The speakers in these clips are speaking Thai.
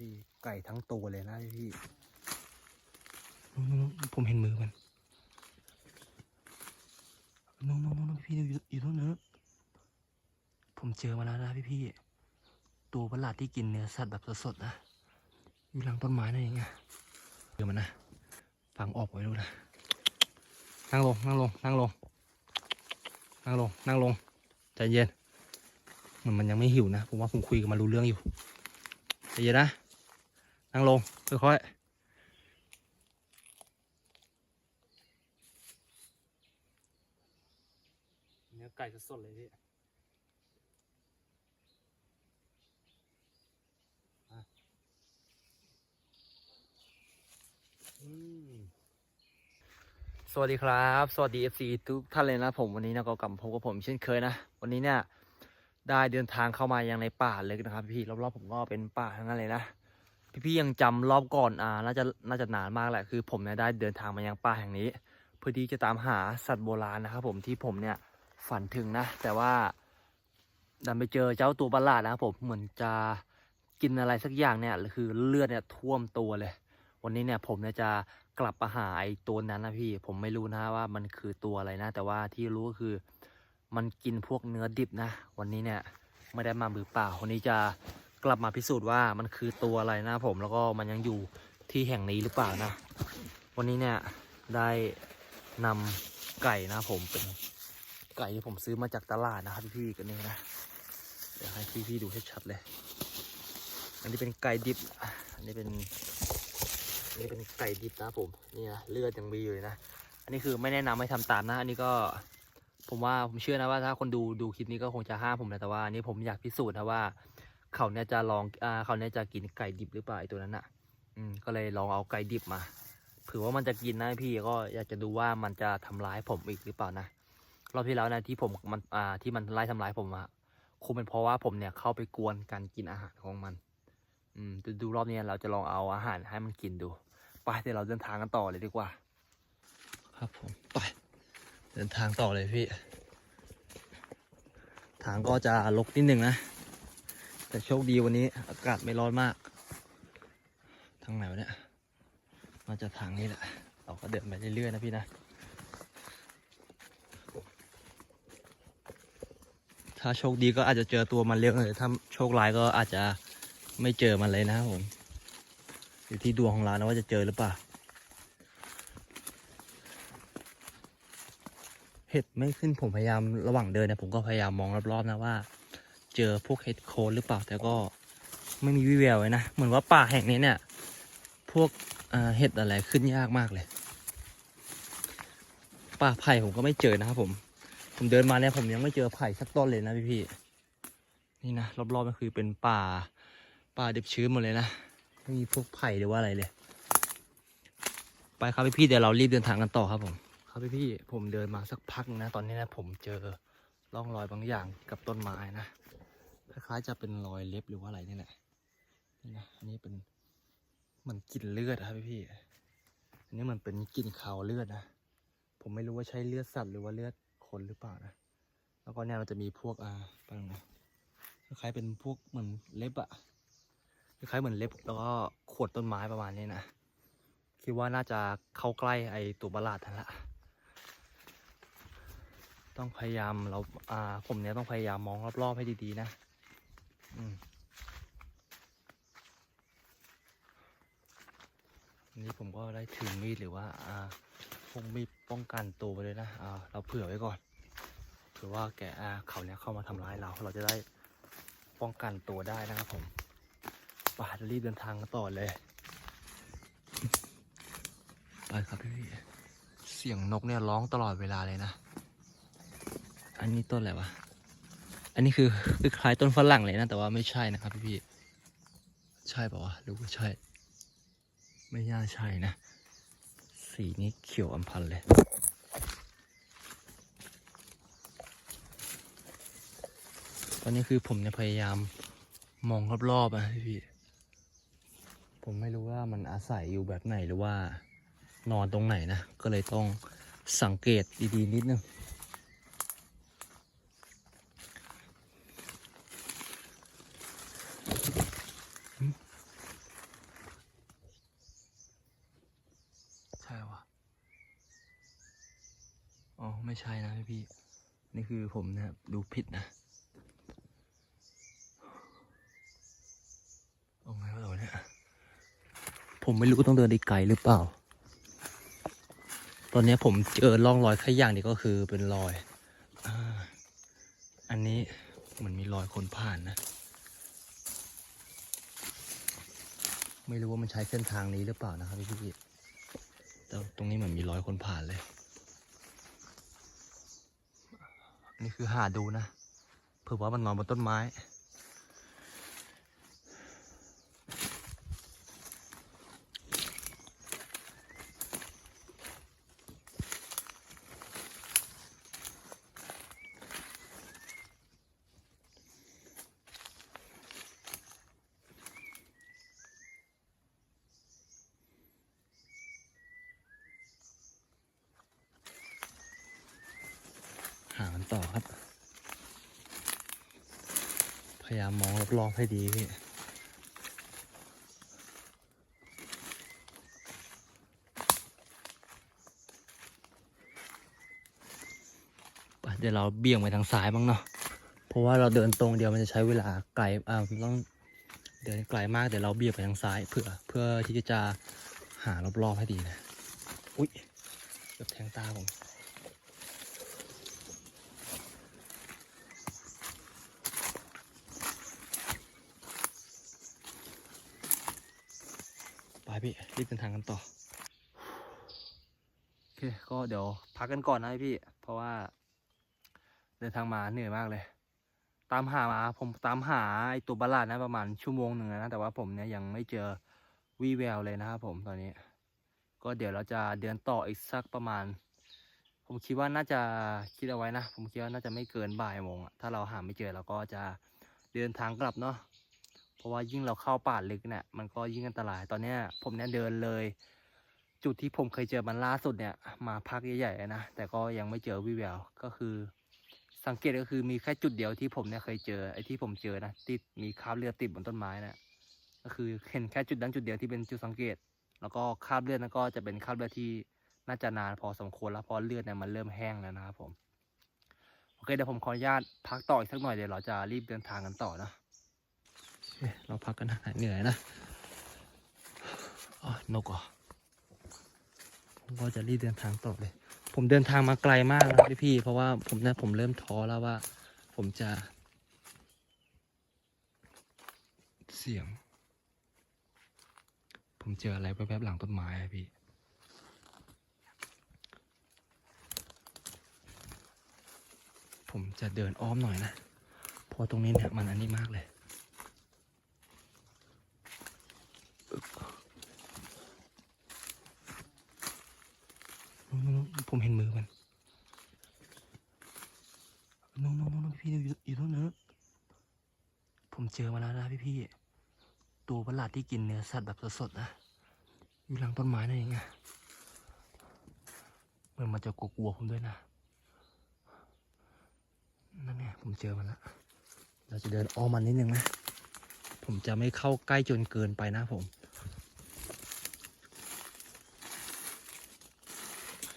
พี่ไก่ทั้งตัวเลยนะพี่นู่นๆผมเห็นมือมันนู่นๆๆพี่อยู่อยู่ตรงนั้นผมเจอมาแล้วนะพี่พี่ๆตัวประหลาดที่กินเนื้อสัตว์แบบสดๆนะอยู่หลังต้นไม้นั่นเองอะเจอมันนะฟังออกไว้ดูนะนั่งลงนั่งลงนั่งลงนั่งลงนั่งลงใจเย็นเหมือนมันยังไม่หิวนะ ผมว่าผมคุยกับมันรู้เรื่องอยู่ใจเย็นนะ นั่งลงค่อยๆเนื้อไก่สดๆเลยพี่อะอืมสวัสดีครับ สวัสดี FC ทุกท่านเลยนะผมวันนี้นะก็กลับมาพบกับผมเช่นเคยนะ วันนี้เนี่ยได้เดินทางเข้ามายังในป่าเลยนะครับพี่รอบๆผมก็เป็นป่าทั้งนั้นเลยนะ พี่ๆยังจำรอบก่อนอ่าน่าจะน่าจะนานมากแหละคือผมเนี่ยได้เดินทางมายังป่าแห่งนี้ เพื่อที่จะตามหาสัตว์โบราณนะครับผมที่ผมเนี่ยฝันถึงนะ แต่ว่าดันไปเจอเจ้าตัวประหลาดนะครับผมเหมือนจะกินอะไรสักอย่างเนี่ยคือเลือดเนี่ยท่วมตัวเลย วันนี้เนี่ยผมเนี่ยจะกลับมาหาไอ้ตัวนั้นนะพี่ผมไม่รู้นะว่ามันคือตัวอะไรนะ แต่ว่าที่รู้ก็คือมันกินพวกเนื้อดิบนะ วันนี้เนี่ยไม่ได้มามือเปล่าวันนี้จะ กลับมาพิสูจน์ว่ามันคือตัวอะไรนะผมแล้วก็มันยังอยู่ที่แห่งนี้หรือเปล่านะ วันนี้เนี่ยได้นำไก่นะผมเป็นไก่ที่ผมซื้อมาจากตลาดนะครับพี่ๆกันนี่นะเดี๋ยวให้พี่ๆดูให้ชัดเลย อันนี้เป็นไก่ดิบ อันนี้เป็นอันนี้เป็นไก่ดิบนะผมนี่นะเลือดยังมีอยู่เลยนะ อันนี้คือไม่แนะนำให้ทำตามนะ อันนี้ก็ผมว่าผมเชื่อนะว่าถ้าคนดูดูคลิปนี้ก็คงจะห้ามผมนะแต่ว่าอันนี้ผมอยากพิสูจน์นะว่า เขาเนี่ยจะลองอ่าเขาเนี่ยจะกินไก่ดิบหรือเปล่าไอตัวนั้นอะ อืม ก็เลยลองเอาไก่ดิบมาเผื่อว่ามันจะกินนะพี่ก็อยากจะดูว่ามันจะทำร้ายผมอีกหรือเปล่านะรอบที่แล้วนะที่ผมมันอ่าที่มันไล่ทำร้ายผมอะคงเป็นเพราะว่าผมเนี่ยเข้าไปกวนการกินอาหารของมัน อืมดูดูรอบนี้เราจะลองเอาอาหารให้มันกินดูไปเดี๋ยวเราเดินทางกันต่อเลยดีกว่า ครับผมไปเดินทางต่อเลยพี่ ทางก็จะลกนิดหนึ่งนะ แต่โชคดีวันนี้ อากาศไม่ร้อนมาก ทางไหนวะเนี่ยมาจะทางนี้แหละ เราก็เดินไปเรื่อยๆนะพี่นะ ถ้าโชคดีก็อาจจะเจอตัวมันเร็วเลยถ้าโชคร้ายก็อาจจะไม่เจอมันเลยนะครับผม อยู่ที่ดวงของเรานะว่าจะเจอหรือเปล่า เห็ดไม่ขึ้นผมพยายามระหว่างเดินนี่ยผมก็พยายามมองรอบๆนะว่า จอพวกเห็ดโคนหรือเปล่าแต่ก็ไม่มีวิแววเลยนะ เหมือนว่าป่าแห่งนี้เนี่ย พวกเห็ดอะไรขึ้นยากมากเลย ป่าไผ่ผมก็ไม่เจอนะครับผม ผมเดินมาเนี่ยผมยังไม่เจอไผ่สักต้นเลยนะพี่ๆนี่นะรอบๆก็คือเป็นป่า ป่าเดิบชื้นหมดเลยนะไม่มีพวกไผ่หรือว่าอะไรเลย ไปครับพี่ๆเดี๋ยวเรารีบเดินทางกันต่อครับผม ครับพี่พี่ผมเดินมาสักพักนะ ตอนนี้นะผมเจอร่องรอยบางอย่างกับต้นไม้นะ คล้ายๆจะเป็นรอยเล็บหรือว่าอะไรนี่แหละนี่นะอันนี้เป็นมือนกลิ่นเลือดครับพี่พี่ อันนี้มันเป็นกลิ่นขาวเลือดนะ ผมไม่รู้ว่าใช่เลือดสัตว์หรือว่าเลือดคนหรือเปล่านะ แล้วก็เนี่ยมันจะมีพวกอ่าปังนะคล้ายเป็นพวกเหมือนเล็บอะคล้ายเหมือนเล็บแล้วก็ขวดต้นไม้ประมาณนี้นะ คิดว่าน่าจะเข้าใกล้ไอตัวประหลาดนั่นละ ต้องพยายามเราอ่าผมเนี้ยต้องพยายามมองรอบๆให้ดีๆนะ นี้ผมก็ได้ถือมีดหรือว่าอ่าพกมีดป้องกันตัวไปเลยนะอ่าเราเผื่อไว้ก่อนเผื่อว่าแกอ่าเขาเนี้ยเข้ามาทำร้ายเรา เราจะได้ป้องกันตัวได้นะครับผมป่าจะรีบเดินทางกันต่อเลยไปครับพี่เสียงนกเนี่ยร้องตลอดเวลาเลยนะ อันนี้ต้นอะไรวะ อันนี้คือคือคล้ายต้นฝรั่งเลยนะ แต่ว่าไม่ใช่นะครับพี่ๆใช่ป่าวะหรือว่าใช่ ไม่น่าใช่นะ สีนี้เขียวอำพันเลยตอนนี้คือผมเนี่ยพยายามมองรอบๆนะพี่ ผมไม่รู้ว่ามันอาศัยอยู่แบบไหนหรือว่านอนตรงไหนนะ ก็เลยต้องสังเกตดีๆนิดนึง ผ ไม่ใช่นะพี่พี่นี่คือผมนะครับดูผิดนะเอาไงวะเราเนี่ยผมไม่รู้ต้องเดินอีกไกลหรือเปล่า ตอนนี้ผมเจอร่องรอยแค่อย่างเดียวก็คือเป็นรอยอาอันนี้เหมือนมีรอยคนผ่านนะ ไม่รู้ว่ามันใช้เส้นทางนี้หรือเปล่านะครับพี่พี่แต่ตรงนี้เหมือนมีรอยคนผ่านเลย นี่คือหาดูนะเผื่อว่ามันนอนบนต้นไม้ หามันต่อครับ พ ยายามมองรอบๆให้ดีพี่เดี๋ยวเราเบี่ยงไปทางซ้ายบ้างเนาะ เพราะว่าเราเดินตรงเดียวมันจะใช้เวลาไกลอ่าต้องเดินไกลมากเดี๋ยวเราเบี่ยงไปทางซ้ายเพื่อเพื่อที่จะหารอบๆให้ดีนะ อุ๊ยเกือบแทงตาผม พี่รีบเดินทางกันต่อโอเคก็เดี๋ยวพักกันก่อนนะพี่ เพราะว่า เดินทางมาเหนื่อยมากเลย ตามหามาผมตามหาไอตัวบาลาดนะประมาณชั่วโมงหนึ่งนะแต่ว่าผมเนี่ยยังไม่เจอวี่แววเลยนะครับผมตอนนี้ ก็เดี๋ยวเราจะเดินต่ออีกสักประมาณ ผมคิดว่าน่าจะคิดเอาไว้นะ ผมคิดว่าน่าจะไม่เกินบ่ายโมงอะถ้าเราหาไม่เจอเราก็จะเดินทางกลับเนาะ เพราะว่ายิ่งเราเข้าป่าลึกเนี่ยมันก็ยิ่งอันตรายตอนเนี้ยผมเนี่ยเดินเลย จุดที่ผมเคยเจอมันล่าสุดเนี่ย มาพักใหญ่ๆนะแต่ก็ยังไม่เจอวิแววก็คือ สังเกตก็คือมีแค่จุดเดียวที่ผมเนี่ยเคยเจอไอ้ที่ผมเจอนะติดมีคราบเลือดติดบนต้นไม้นะก็คือเห็นแค่จุดนั้นจุดเดียวที่เป็นจุดสังเกต แล้วก็คราบเลือดนั้นก็จะเป็นคราบเลือดที่น่าจะนานพอสมควรแล้วเพราะเลือดเนี่ยมันเริ่มแห้งแล้วนะครับผมโอเคเดี๋ยวผมขออนุญาตพักต่ออีกสักหน่อยเดี๋ยวเราจะรีบเดินทางกันต่อนะ เราพักกันนะเหนื่อยนะอ๋อนกอะก็จะรีบเดินทางต่อเลย ผมเดินทางมาไกลมากนะพี่พี่เพราะว่าผมเนี่ยผมเริ่มท้อแล้วว่า ผมจะ เสียง ผมเจออะไรแวบๆหลังต้นไม้พี่ผมจะเดินอ้อมหน่อยนะ เพราะตรงนี้เนี่ยมันอันนี้มากเลย นู่นนู่นนู่น ผมเห็นมือมันนู่นนู่นนู่นพี่อยู่อยู่ตรงนั้นผมเจอมาแล้วนะพี่พี่ตัวประหลาดที่กินเนื้อสัตว์แบบสดๆนะอยู่หลังต้นไม้นั่นเองอะเหมันมันจะกลัวๆผมด้วยนะนั่นไงผมเจอมันแล้วเราจะเดินอ้อมมันนิดนึงนะผมจะไม่เข้าใกล้จนเกินไปนะผม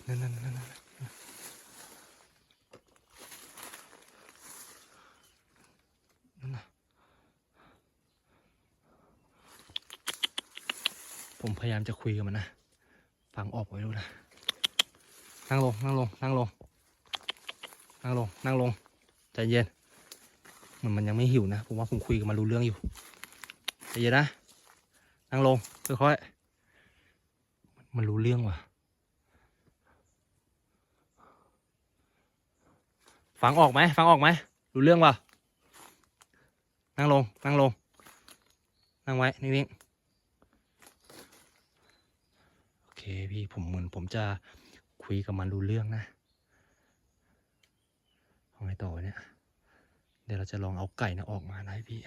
นั่นนั่นนั่นนั่นนะผมพยายามจะคุยกับมันนะ ฟังออกไว้รู้นะ นั่งลง นั่งลง นั่งลง นั่งลง นั่งลง ใจเย็นเหมือนมันยังไม่หิวนะ ผมว่าผมคุยกับมันรู้เรื่องอยู่ ใจเย็นนะ นั่งลง ค่อยๆ มันรู้เรื่องว่ะ ฟังออกไหมฟังออกไหมรู้เรื่องป่ะนั่งลงนั่งลงนั่งไว้นิ่งๆโอเคพี่ผมเหมือนผมจะคุยกับมันรู้เรื่องนะเอาไงต่อเนี่ยเดี๋ยวเราจะลองเอาไก่นะออกมานะพี่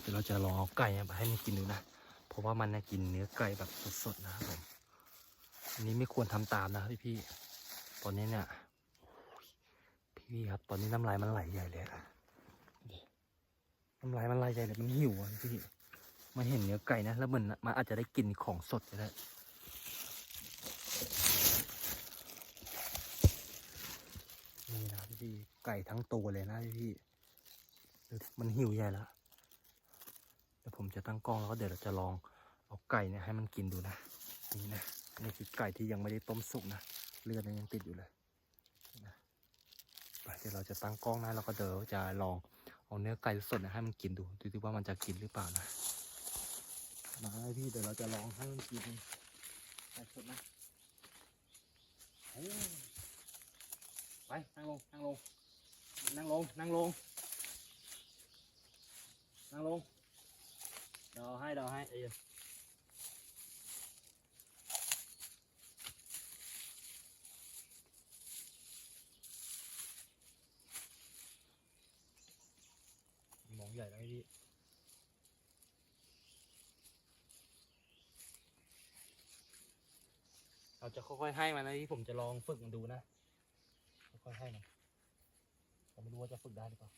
เดี๋ยวเราจะลองเอาไก่เนี่ยไปให้มันกินดูนะ เพราะว่ามันเนี่ยกินเนื้อไก่แบบสดๆนะครับผม อันนี้ไม่ควรทำตามนะพี่พี่ตอนนี้เนี่ยพี่พี่ครับตอนนี้น้ำลายมันไหลใหญ่เลยอะน้ำลายมันไหลใหญ่เลยมันหิวอะพี่มาเห็นเนื้อไก่นะแล้วมันมันอาจจะได้กลิ่นของสดก็ได้นี่นะพี่ไก่ทั้งตัวเลยนะพี่มันหิวใหญ่แล้วเดี๋ยวผมจะตั้งกล้องแล้วก็เดี๋ยวเราจะลองเอาไก่เนี่ยให้มันกินดูนะนี่นะ นี่คือไก่ที่ยังไม่ได้ต้มสุกนะ เลือดเนี่ยยังติดอยู่เลยนะไปเดี๋ยวเราจะตั้งกล้องนะแล้วก็เดี๋ยวจะลองเอาเนื้อไก่สดนะให้มันกินดูดูดิว่ามันจะกินหรือเปล่านะมาให้พี่เดี๋ยวเราจะลองให้มันกินไก่สดนะไปนั่งลงนั่งลงนั่งลงนั่งลงนั่งลงเดี๋ยวเอาให้เดี๋ยวเอาให้เดี๋ยวมองใหญ่แล้วพี่เรา จะค่อยๆให้มันนะที่ผมจะลองฝึกมันดูนะ ค่อยๆให้มันผมไม่รู้ว่าจะฝึกได้หรือเปล่า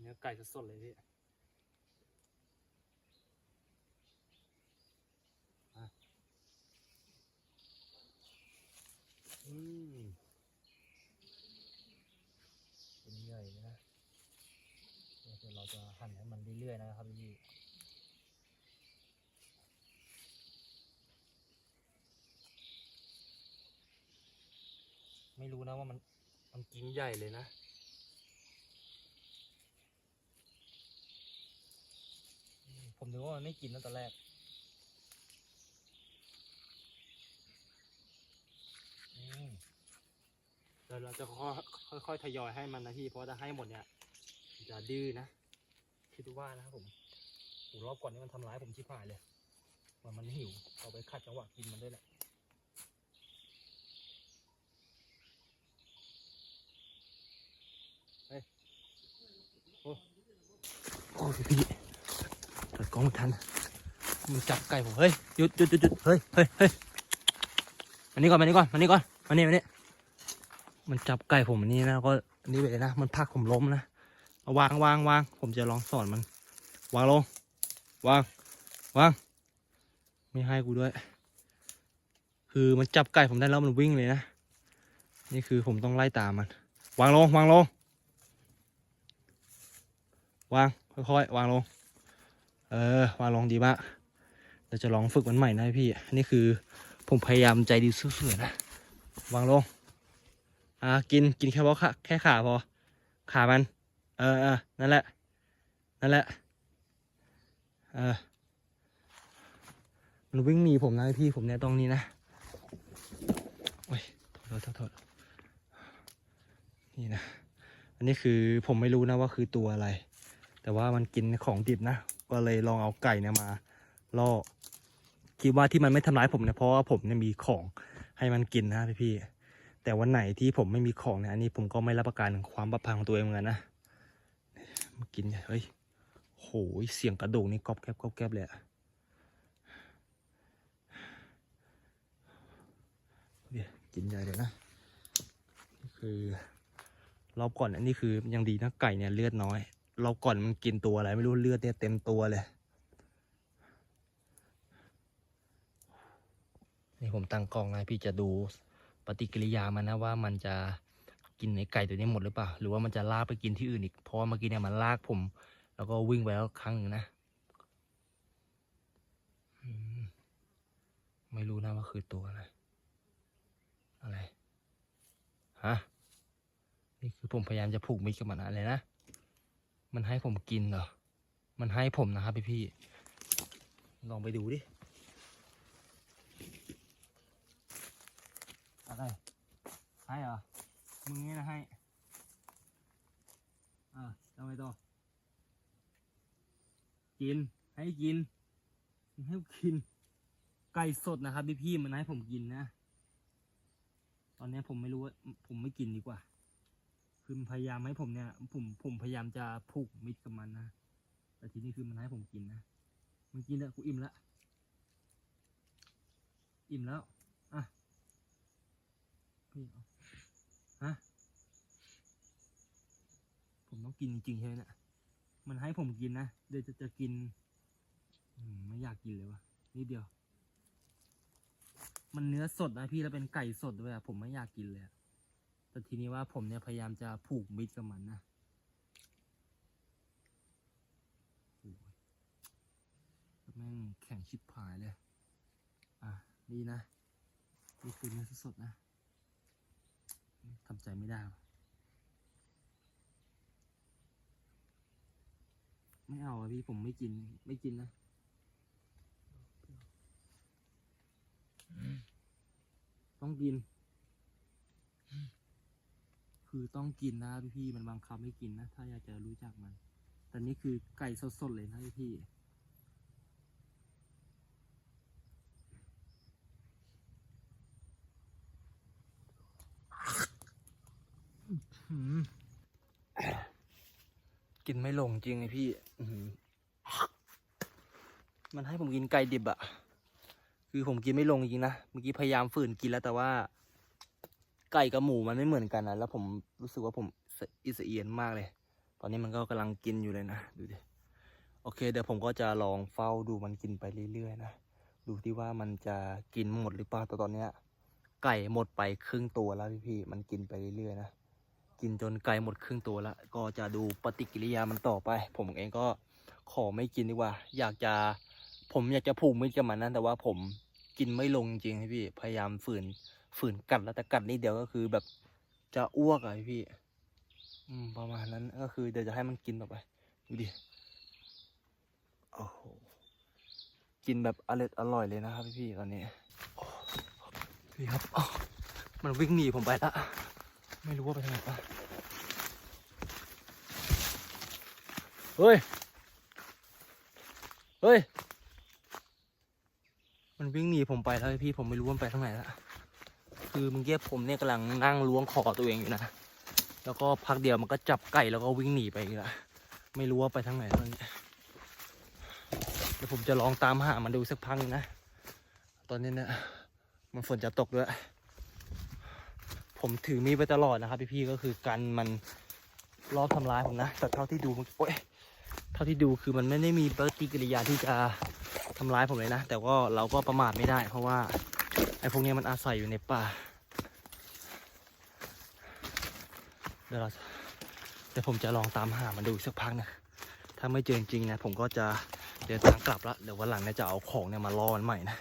เนื้อไก่สดๆเลยพี่อะอืมเป็นใหญ่เลยนะเดี๋ยวเราจะหั่นให้มันเรื่อยๆนะครับพี่ ไม่ รู้นะว่ามันมันกินใหญ่เลยนะอืมผมนึกว่ามันไม่กินนะตอนแรกอืมเดี๋ยวเราจะค่อยค่อยๆทยอยให้มันนะพี่ เพราะว่าถ้าให้หมดเนี่ยมันจะดื้อนะคิดดูว่านะครับผมโหรอบก่อนนี้มันทำร้ายผมชิบหายเลยเหมันมันหิวเอาไปขัดจังหวะกินมันด้วยแหละ โอ้ยพี่เปิดกล้องม่ทันมันจับไก่ผมเฮ้ยหยุดหยุดหยุดหยุดเฮ้ยเฮ้ยเฮ้ยมานี่ก่อนมานี่ก่อนมานี่ก่อนมานี่มานี่มันจับไก่ผมอันนี้นะก็อันนี้ไปเลยนะมันพักผมล้มนะเอาวางวางวางผมจะลองสอนมัน วางลงวางวางไม่ให้กูด้วย คือมันจับไก่ผมได้แล้วมันวิ่งเลยนะนี่คือผมต้องไล่ตามมัน วางลงวางลง วางค่อยๆวางลง เออ วางลงดีมากเราจะลองฝึกมันใหม่นะพี่นนี้คือผมพยายามใจดีสู้ๆนะ วางลง อ่า กิน กินแค่เพราะแค่ขาพอ ขามัน เออเออนั่นแหละ นั่นแหละ เออ มันวิ่งหนีผมนะพี่ ผมเนี่ยตรงนี้นะ โอ้ยโทษโทษโทษนี่นะ อันนี้คือผมไม่รู้นะว่าคือตัวอะไร แต่ว่ามันกินของดิบนะ ก็เลยลองเอาไก่เนี่ยมาล่อคิดว่าที่มันไม่ทำร้ายผมเนี่ยเพราะว่าผมเนี่ยมีของให้มันกินนะพี่พี่ๆแต่วันไหนที่ผมไม่มีของเนี่ยอันนี้ผมก็ไม่รับประกันความปลอดภัยของตัวเองเหมือนกันนะมากินเนี่ยเฮ้ยโหยเสียงกระดูกนี่กรอบแกรบกรอบแกรบเลยอะเดี๋ยวกินใหญ่เลยนะคือรอบก่อนอันนี้คือยังดีนะไก่เนี่ยเลือดน้อย เรอบก่อนมันกินตัวอะไรไม่รู้เลือดเนี่ยเต็มตัวเลย นี่ผมตั้งกล้องนะพี่จะดูปฏิกิริยามันนะว่ามันจะกินไอไก่ตัวนี้หมดหรือเปล่า หรือว่ามันจะลากไปกินที่อื่นอีก เพราะเมื่อกี้เนี่ยมันลากผม แล้วก็วิ่งไปแล้วครั้งหนึ่งนะ ไม่รู้นะว่าคือตัวอะไร อะไร ฮะ นี่คือผมพยายามจะผูกมิตรกับมันอะไรนะ มันให้ผมกินเหรอ มันให้ผมนะครับพี่พี่ลองไปดูดิ อะไร ให้เหรอ มึงนี่นะให้ อ่าทำไมต่อ กิน ให้กิน ให้กิน ไก่สดนะครับพี่พี่มันให้ผมกินนะ ตอนนี้ผมไม่รู้ว่า ผมไม่กินดีกว่า คือมันพยายามให้ผมเนี่ย ผมผมพยายามจะผูกมิตรกับมันนะแต่ทีนี้คือมันให้ผมกินนะมันกินแล้วกูอิ่มแล้วอิ่มแล้วอะพี่เอาฮะผมต้องกินจริงๆใช่ไหมเนี่ยมันให้ผมกินนะเดี๋ยวจะจะกินมไม่อยากกินเลยวะนิดเดียว มันเนื้อสดนะพี่แล้วเป็นไก่สดด้วยอะผมไม่อยากกินเลยอะ แต่ทีนี้ว่าผมเนี่ยพยายามจะผูกมิตรกับมันนะแม่งแข็งชิบหายเลย อะ นี่นะ นี่คือเนื้อสดนะทำใจไม่ได้ ไม่เอาอะพี่ผมไม่กิน ไม่กินนะต้องกิน คือต้องกินนะพี่มันบังคับไม่กินนะ ถ้าอยากจะรู้จักมันแต่นี่คือไก่สดๆเลยนะพี่กินไม่ลงจริงไอพี่มันให้ผมกินไก่ดิบอะคือผมกินไม่ลงจริงนะ เมื่อกี้พยายามฝืนกินแล้วแต่ว่า ไก่กับหมูมันไม่เหมือนกันนะแล้วผมรู้สึกว่าผมอิสเอียนมากเลย ตอนนี้มันก็กำลังกินอยู่เลยนะดูดิโอเค เดี๋ยวผมก็จะลองเฝ้าดูมันกินไปเรื่อยๆนะดูที่ว่ามันจะกินหมดหรือเปล่าแต่ตอนเนี้ย ไก่หมดไปครึ่งตัวแล้วพี่ๆมันกินไปเรื่อยๆนะกินจนไก่หมดครึ่งตัวแล้วก็จะดูปฏิกิริยามันต่อไป ผมเองก็ขอไม่กินดีกว่า อยากจะผมอยากจะผูกมิตรกับมันนะแต่ว่าผมกินไม่ลงจริงๆพี่พยายามฝืน ฝืนกัดแล้วแต่กัดนิดเดียวก็คือแบบจะอ้วกอะพี่ อืม ประมาณนั้นก็คือเดี๋ยวจะให้มันกินต่อไป ดูดิ โอ้โห กินแบบอร่อยอร่อยเลยนะครับพี่ตอนนี้พี่ครับ มันวิ่งหนีผมไปละ ไม่รู้ว่าไปทางไหนปะเฮ้ย เฮ้ย มันวิ่งหนีผมไปแล้วพี่ผมไม่รู้ว่ามันไปทางไหนละ คือเมื่อกี้ผมเนี่ยกำลังนั่งล้วงคอตัวเองอยู่นะ แล้วก็พักเดียวมันก็จับไก่แล้วก็วิ่งหนีไปอีกละไม่รู้ว่าไปทางไหนตอนนี้เดี๋ยวผมจะลองตามหามันดูสักพักนึงนะ ตอนนี้เนี่ยมันฝนจะตกด้วย ผมถือมีดไปตลอดนะครับพี่ๆก็คือกันมันรอบทำร้ายผมนะ แต่เท่าที่ดูมันโอ๊ยเท่าที่ดูคือมันไม่ได้มีปฏิกิริยาที่จะทำร้ายผมเลยนะ แต่ก็เราก็ประมาทไม่ได้ เพราะว่า ไอ้พวกนี้มันอาศัยอยู่ในป่า เดี๋ยวเราเดี๋ยวผมจะลองตามหามันดูสักพักนะถ้าไม่เจอจริงๆนะผมก็จะเดินทางกลับละเดี๋ยววันหลังเนี่ยจะเอาของเนี่ยมาล่อมันใหม่นะ